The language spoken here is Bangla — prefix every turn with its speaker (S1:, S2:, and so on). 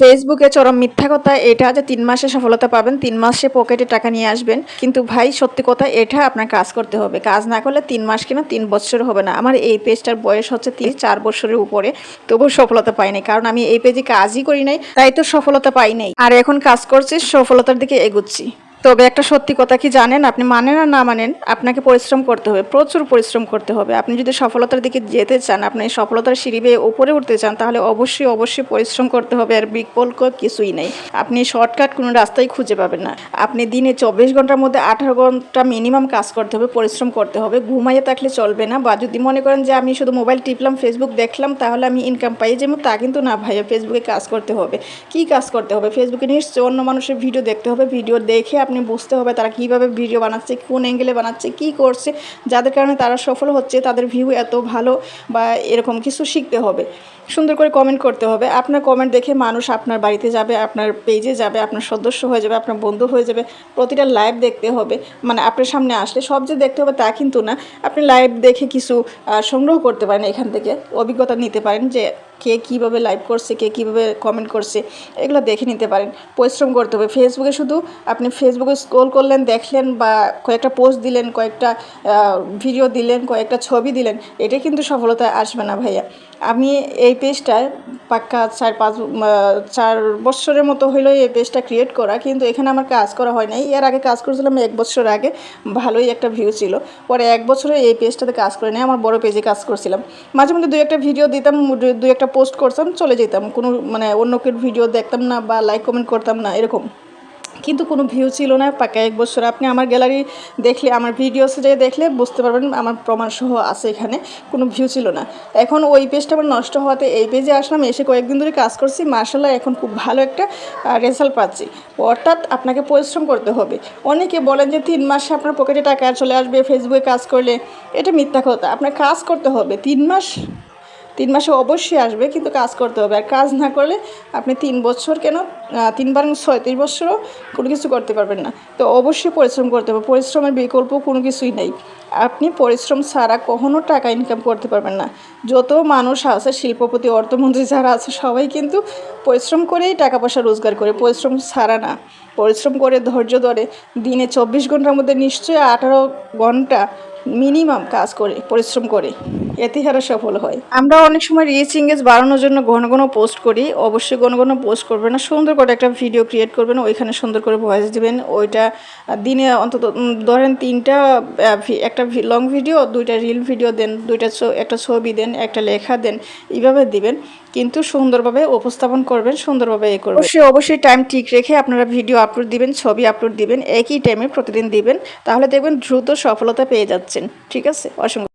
S1: ফেসবুকে চরম মিথ্যা কথা, এটা যে তিন মাসে সফলতা পাবেন, তিন মাসে পকেটে টাকা নিয়ে আসবেন। কিন্তু ভাই, সত্যি কথা, এটা আপনার কাজ করতে হবে। কাজ না করলে তিন মাস কিনা তিন বছর হবে না। আমার এই পেজটার বয়স হচ্ছে তিন, চার বছরের উপরে তবুও সফলতা পাইনি কারণ আমি এই পেজে কাজই করি নাই, তাই তো সফলতা পাই নাই। আর এখন কাজ করছি, সফলতার দিকে এগুচ্ছি। তবে একটা সত্যি কথা কি জানেন? আপনি মানেন আর না মানেন, আপনাকে পরিশ্রম করতে হবে, প্রচুর পরিশ্রম করতে হবে। আপনি যদি সফলতার দিকে যেতে চান, আপনি সফলতার সিঁড়ি বেয়ে উপরে উঠতে চান, তাহলে অবশ্যই অবশ্যই পরিশ্রম করতে হবে আর বিকল্প কিছুই নেই। আপনি শর্টকাট কোনো রাস্তাই খুঁজে পাবেন না। আপনি দিনে চব্বিশ ঘণ্টার মধ্যে আঠারো ঘণ্টা মিনিমাম কাজ করতে হবে, পরিশ্রম করতে হবে। ঘুমাইয়ে থাকলে চলবে না বা যদি মনে করেন যে আমি শুধু মোবাইল টিপলাম ফেসবুক দেখলাম, তাহলে আমি ইনকাম পাই যেমন, তা কিন্তু না ভাইয়া ফেসবুকে কাজ করতে হবে। কি কাজ করতে হবে? ফেসবুকে নিশ্চয়ই অন্য মানুষের ভিডিও দেখতে হবে। ভিডিও দেখে আপনি বুঝতে হবে তারা কীভাবে ভিডিও বানাচ্ছে, কোন অ্যাঙ্গেলে বানাচ্ছে, কী করছে, যাদের কারণে তারা সফল হচ্ছে, তাদের ভিউ এত ভালো বা এরকম কিছু শিখতে হবে। সুন্দর করে কমেন্ট করতে হবে। আপনার কমেন্ট দেখে মানুষ আপনার বাড়িতে যাবে, আপনার পেজে যাবে, আপনার সদস্য হয়ে যাবে, আপনার বন্ধু হয়ে যাবে, প্রতিটা লাইভ দেখতে হবে। মানে আপনার সামনে আসলে সব যে দেখতে হবে তা কিন্তু না। আপনি লাইভ দেখে কিছু সংগ্রহ করতে পারেন এখান থেকে, অভিজ্ঞতা নিতে পারেন যে কে কীভাবে লাইভ করছে, কে কীভাবে কমেন্ট করছে, এগুলো দেখে নিতে পারেন। পরিশ্রম করতে হবে। ফেসবুকে শুধু আপনি ফেসবুকে স্ক্রোল করলেন, দেখলেন বা কয়েকটা পোস্ট দিলেন, কয়েকটা ভিডিও দিলেন, কয়েকটা ছবি দিলেন, এটা কিন্তু সফলতা আসবে না ভাইয়া। আমি এই পেজটায় পাক্কা চার পাঁচ চার বছরের মতো হইল এই পেজটা ক্রিয়েট করা, কিন্তু এখানে আমার কাজ করা হয় নাই। এর আগে কাজ করেছিলাম এক বছর আগে, ভালোই একটা ভিউ ছিল। পরে এক বছরে এই পেজটাতে কাজ করে নিয়ে আমার বড় পেজে কাজ করছিলাম। মাঝে মধ্যে দু একটা ভিডিও দিতাম দু- দুই একটা পোস্ট করতাম, চলে যেতাম। কোনো মানে অন্য কেউ ভিডিও দেখতাম না বা লাইক কমেন্ট করতাম না, এরকম। কিন্তু কোনো ভিউ ছিল না, পাকা এক বছর। আপনি আমার গ্যালারি দেখলে, আমার ভিডিওসে যে দেখলে, বুঝতে পারবেন আমার প্রমাণ সহ আছে এখানে। কোনো ভিউ ছিল না। এখন ওই পেজটা আমার নষ্ট হওয়াতে এই পেজে আসলাম, এসে কয়েকদিন ধরে কাজ করছি। মার্শাল্লাহ এখন খুব ভালো একটা রেজাল্ট পাচ্ছি। অর্থাৎ আপনাকে পরিশ্রম করতে হবে। অনেকে বলেন যে তিন মাসে আপনার পকেটে টাকা চলে আসবে ফেসবুকে কাজ করলে। এটা মিথ্যা কথা। আপনার কাজ করতে হবে তিন মাস। তিন মাসে অবশ্যই আসবে, কিন্তু কাজ করতে হবে। আর কাজ না করলে আপনি তিন বছর কেন তিনবার ছয়ত্রিশ বছরও কোনো কিছু করতে পারবেন না। তো অবশ্যই পরিশ্রম করতে হবে। পরিশ্রমের বিকল্প কোনো কিছুই নেই। আপনি পরিশ্রম ছাড়া কখনও টাকা ইনকাম করতে পারবেন না। যত মানুষ আছে, শিল্পপতি, অর্থমন্ত্রী যারা আছে, সবাই কিন্তু পরিশ্রম করেই টাকা পয়সা রোজগার করে। পরিশ্রম ছাড়া না। পরিশ্রম করে ধৈর্য ধরে দিনে চব্বিশ ঘণ্টার মধ্যে নিশ্চয়ই আঠারো ঘণ্টা মিনিমাম কাজ করে, পরিশ্রম করে। এতে হারা সফল হয়। আমরা অনেক সময় রিচ ইংগেজ বাড়ানোর জন্য ঘন ঘন পোস্ট করি। অবশ্যই ঘন ঘন পোস্ট করবেন না। সুন্দর করে একটা ভিডিও ক্রিয়েট করবেন ওইখানে সুন্দর করে ভয়েস দিবেন। ওইটা দিনে অন্তত ধরেন তিনটা ভি- একটা লং ভিডিও দুইটা রিল ভিডিও দেন দুইটা একটা ছবি দেন একটা লেখা দেন এইভাবে দিবেন। কিন্তু সুন্দরভাবে উপস্থাপন করবেন সুন্দরভাবে এ করবেন। অবশ্যই অবশ্যই টাইম ঠিক রেখে আপনারা ভিডিও আপলোড দিবেন ছবি আপলোড দিবেন একই টাইমে প্রতিদিন দিবেন। তাহলে দেখবেন দ্রুত সফলতা পেয়ে যাচ্ছেন। ঠিক আছে? অসংখ্য